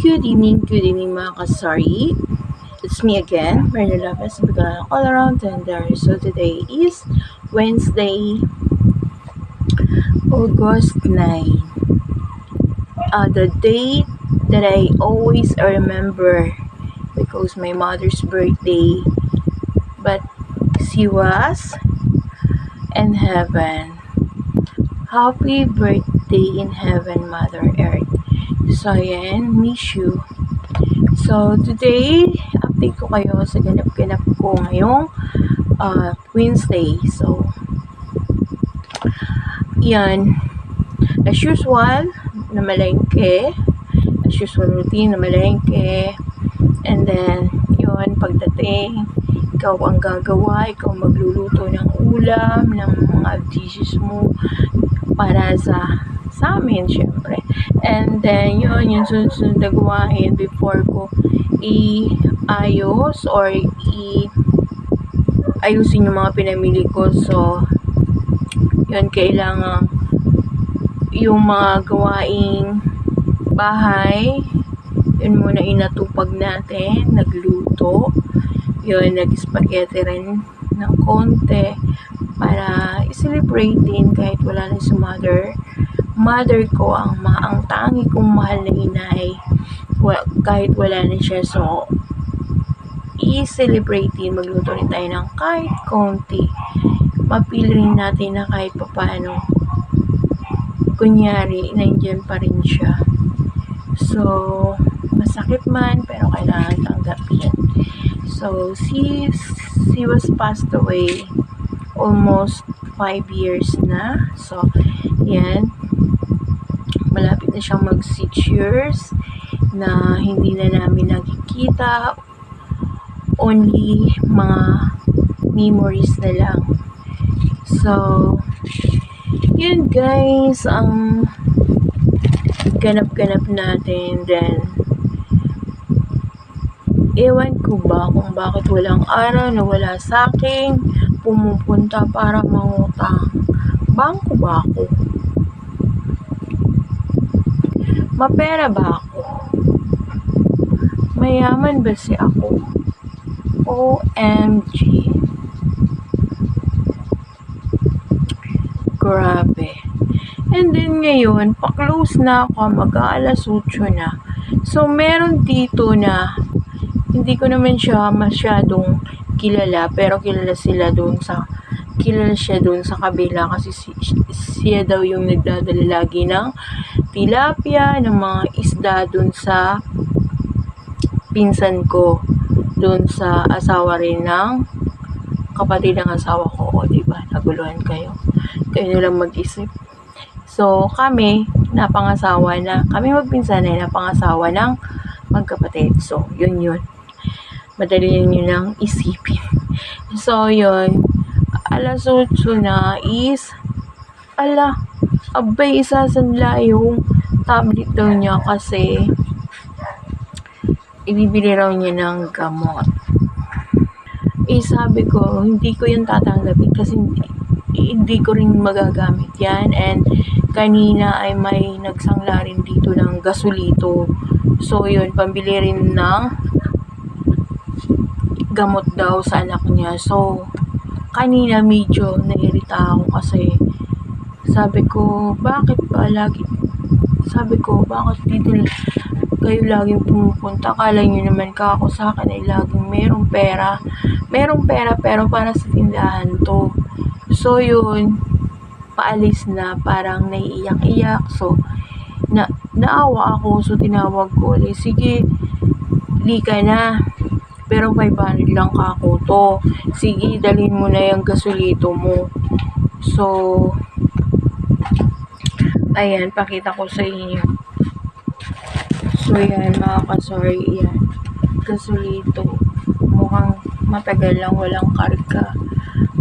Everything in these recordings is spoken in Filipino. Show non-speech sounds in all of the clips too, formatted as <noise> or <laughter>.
Good evening, good evening mga kasari. It's me again, Marina Lopez, Bigla All Around Tender. So today is Wednesday, August 9. Uh, the date that I always remember because my mother's birthday. But she was in heaven. Happy birthday in heaven, Mother Earth. So, ayan, miss you. So, today, update ko kayo sa ganap-ganap ko ngayong uh, Wednesday. So, yan. As usual, namalengke. As usual routine, namalengke. And then, yun, pagdating, ikaw ang gagawa, ikaw magluluto ng ulam, ng mga dishes mo para sa sa amin, syempre. And then, yun, yung sunod-sunod na gawain before ko i-ayos or i- ayusin yung mga pinamili ko. So, yun, kailangan yung mga gawaing bahay, yun muna inatupag natin, nagluto, yun, nag-spaghetti rin ng konti para i-celebrate din kahit wala na si mother mother ko ang ma ang tangi kong mahal na inay wa, kahit wala na siya so i-celebrate magluto rin tayo ng kahit konti. Mapili rin natin na kahit papaano. Kunyari nandyan pa rin siya. So masakit man pero kailangan tanggapin. So she she was passed away almost 5 years na. So yan malapit na siyang mag 6 years na hindi na namin nakikita. Only mga memories na lang. So yun guys ang ganap-ganap natin. Then ewan ko ba kung bakit walang araw na wala sa akin. Pumupunta para mangutang. Bangko ba ako Mapera ba ako? Mayaman ba si ako? OMG. Grabe. And then ngayon, pa-close na ako, mag-aalas 8 na. So, meron dito na hindi ko naman siya masyadong kilala, pero kilala sila doon sa kilala siya doon sa kabila kasi si, siya daw yung nagdadala lagi ng tilapia, ng mga isda doon sa pinsan ko doon sa asawa rin ng kapatid ng asawa ko, o di ba? Naguluhan kayo. Kayo na lang mag-isip. So, kami, napangasawa na, kami magpinsan ay napangasawa ng magkapatid. So, yun yun. Madali yun yun ang isipin. <laughs> So, yun alas 8 na is, ala, abay, isasanla yung tablet daw niya kasi ibibili raw niya ng gamot. Eh, sabi ko, hindi ko yung tatanggapin kasi hindi, hindi ko rin magagamit yan and kanina ay may nagsangla rin dito ng gasolito. So, yun, pambili rin ng gamot daw sa anak niya. So, kanina medyo nairita ako kasi sabi ko, bakit ba lagi, sabi ko, bakit dito kayo laging pumupunta? Kala nyo naman ka ako sa akin ay laging merong pera. Merong pera pero para sa tindahan to. So yun, paalis na, parang naiiyak-iyak. So, na, naawa ako, so tinawag ko ulit, sige, lika na pero 500 lang kako to. Sige, dalhin mo na yung gasolito mo. So, ayan, pakita ko sa inyo. So, yan, mga kasorry, yan. Gasolito. Mukhang matagal lang walang karga.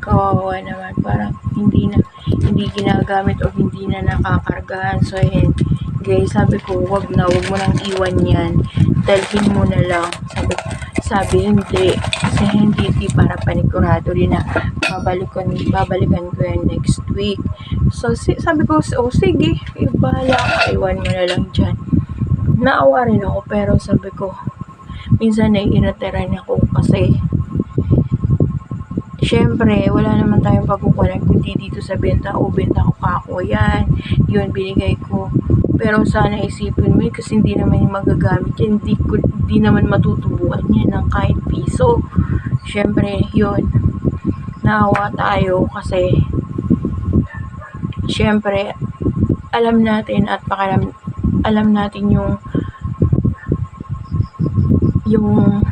Kawawa naman, parang hindi na, hindi ginagamit o hindi na nakakargahan. So, ayan, guys, sabi ko, wag na, wag mo nang iwan yan. Dalhin mo na lang. Sabi sabi hindi kasi hindi di para panigurado rin na babalikan babalikan ko yan next week so si, sabi ko oh sige eh, bahala ka iwan mo na lang dyan naawa rin ako pero sabi ko, minsan naiirita rin ako kasi Siyempre, wala naman tayong pagkukunan kundi dito sa benta o benta ko kako yan. Yun, binigay ko. Pero sana isipin mo yun kasi hindi naman yung magagamit yan. Hindi, ko, hindi naman matutubuan yan ng kahit piso. Siyempre, yun. Naawa tayo kasi siyempre, alam natin at pakalam, alam natin yung yung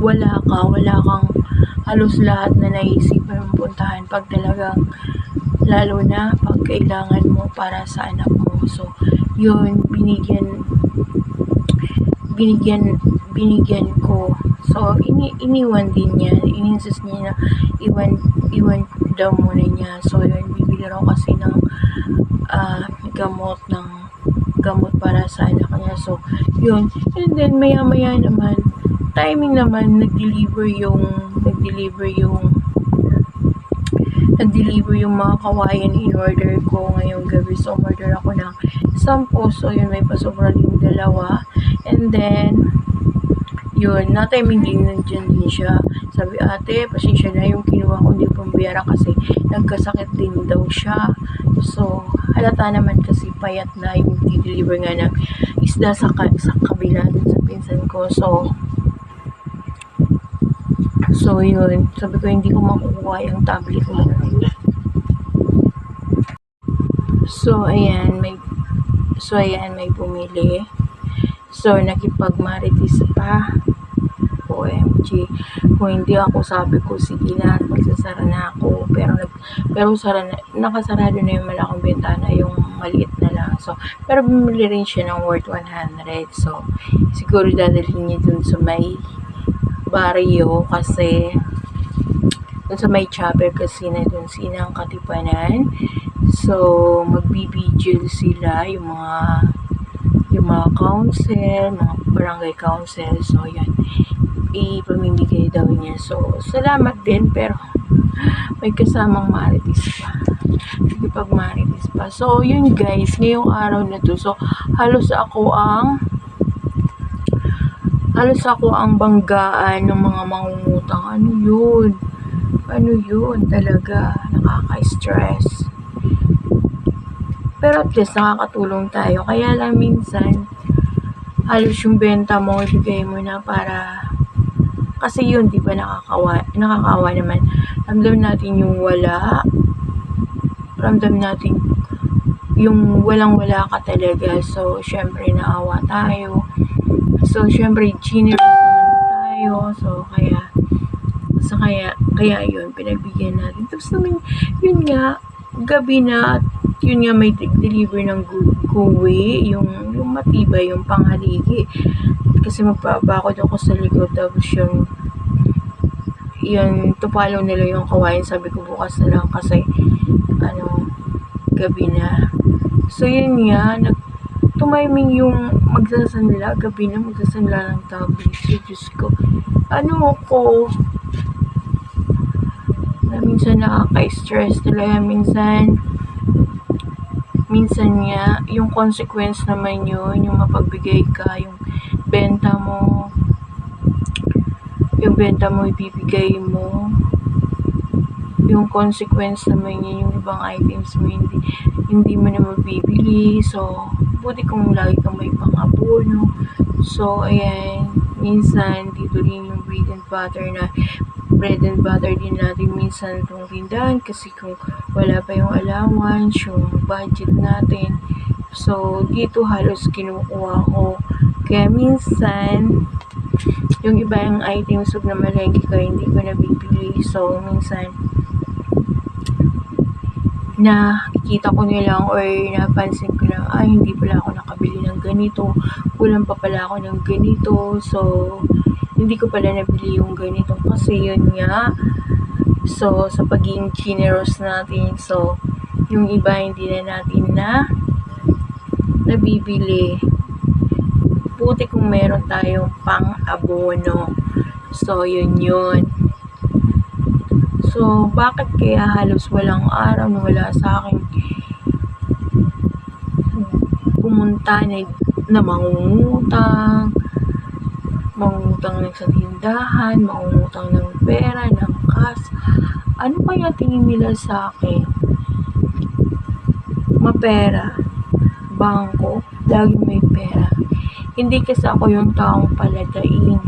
wala ka, wala kang halos lahat na naisipan mong puntahan pag talagang lalo na pag kailangan mo para sa anak mo. So, yun, binigyan binigyan binigyan ko. So, ini iniwan din niya. Ininsist niya na iwan, iwan daw muna niya. So, yun, bibili raw kasi ng ah, gamot ng gamot para sa anak niya. So, yun. And then, maya-maya naman, timing naman, nag-deliver yung, nag-deliver yung, nag-deliver yung mga kawayan in order ko ngayong gabi. So, order ako ng isang So, yun, may pasobra yung dalawa. And then, yun, na-timing din nandiyan din siya. Sabi, ate, pasensya na yung kinuha ko hindi pambayara kasi nagkasakit din daw siya. So, halata naman kasi payat na yung deliver nga ng isda sa, ka, sa kabila dun sa pinsan ko. So, so yun. Sabi ko, hindi ko makukuha yung tablet mo. So, ayan, may So, ayan, may bumili. So, nakipagmaritis pa. OMG. Kung hindi ako, sabi ko, sige na, magsasara na ako. Pero, nag, pero sara na, nakasarado na yung malaking bintana, yung maliit na lang. So, pero bumili rin siya ng worth 100. So, siguro dadalhin niya dun sa may barrio kasi dun sa may chopper kasi na dun sinang katipanan. So, magbibigil sila yung mga yung mga council, mga barangay council. So, yan. Ipamimigay daw niya. So, salamat din pero may kasamang maritis pa. Sige pag maritis pa. So, yun guys, ngayong araw na to. So, halos ako ang halos ako ang banggaan ng mga mangungutang. Ano yun? Ano yun talaga? Nakaka-stress. Pero at least nakakatulong tayo. Kaya lang minsan, halos yung benta mo, ibigay mo na para kasi yun, di ba, nakakawa, nakakawa naman. Ramdam natin yung wala. Ramdam natin yung walang-wala ka talaga. So, syempre, naawa tayo. So, syempre, generous naman tayo. So, kaya, so, kaya, kaya yun, pinagbigyan natin. Tapos naman, yun nga, gabi na, at yun nga may deliver ng guwi, yung, yung matibay, yung panghaligi. Kasi magpapakod ako sa likod, tapos yung, yun, tupalo nila yung kawain. Sabi ko bukas na lang kasi, ano, gabi na. So, yun nga, nag, tumiming yung magsasanla, gabi na magsasanla ng tablet. So, Diyos ko, ano ko, na minsan nakaka-stress talaga, minsan, minsan nga, yung consequence naman yun, yung mapagbigay ka, yung benta mo, yung benta mo, ibibigay mo, yung consequence naman yun, yung ibang items mo, hindi, hindi mo na mabibili, so, buti kung lagi kang may pang-abono, so, ayan, minsan, dito rin yung bread and butter na, bread and butter din natin minsan itong tindahan kasi kung wala pa yung allowance, yung budget natin. So, dito halos kinukuha ko. Kaya minsan, yung iba yung items wag na malengke ko, hindi ko nabibili. So, minsan, nakikita ko nilang or napansin ko lang, ay, hindi pala ako nakabili ng ganito. Kulang pa pala ako ng ganito. So, hindi ko pala nabili yung ganito kasi yun nga. So, sa pagiging generous natin, so, yung iba hindi na natin na nabibili. Buti kung meron tayong pang-abono. So, yun yun. So, bakit kaya halos walang araw na wala sa akin pumunta na, na mangungutang, mangungutang ng sa tindahan, mangungutang ng pera, ng cash. Ano kaya tingin nila sa akin? Mapera, bangko, lagi may pera. Hindi kasi ako yung taong paladain.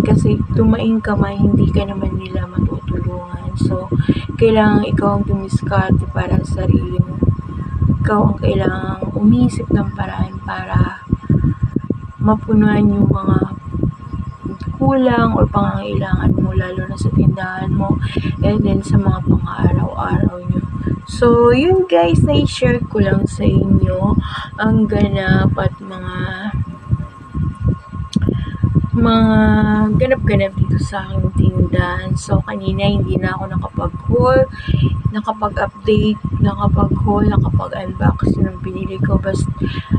Kasi tumaing ka man, hindi ka naman nila matutulungan. So, kailangan ikaw ang dumiskarte para sa sarili mo. Ikaw ang kailangang umisip ng paraan para mapunuan yung mga kulang or pangangailangan mo lalo na sa tindahan mo and then sa mga pang-araw-araw nyo. So, yun guys, na-share ko lang sa inyo ang ganap at mga mga ganap-ganap dito sa aking tindahan. So, kanina hindi na ako nakapag-haul, nakapag-update, nakapag-haul, nakapag-unbox ng binili ko. Basta,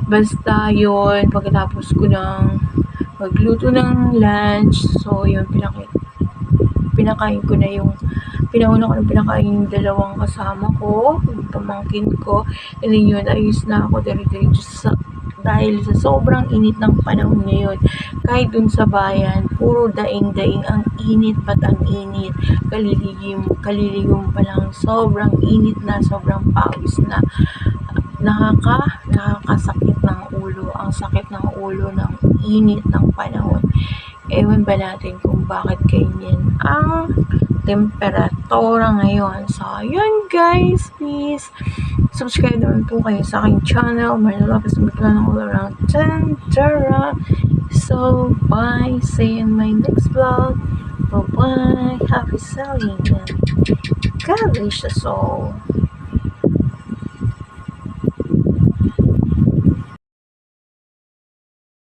basta yun, pagkatapos ko ng magluto ng lunch, so yun, pinaki, pinakain ko na yung pinauna ko na pinakain yung dalawang kasama ko, yung pamangkin ko, and then yun, ayos na ako dire-diretso sa dahil sa sobrang init ng panahon ngayon, kahit dun sa bayan, puro daing-daing ang init ba't ang init, kaliligim, kaliligom pa lang, sobrang init na, sobrang pawis na, nakaka, nakakasakit ng ulo, ang sakit ng ulo ng init ng panahon. Ewan ba natin kung bakit ganyan ang temperatura ngayon. So, yun guys, please subscribe naman po kayo sa aking channel. Marina Lopez Biclano all around Tantara. So, bye. See you in my next vlog. Bye-bye. Happy selling. God bless us all.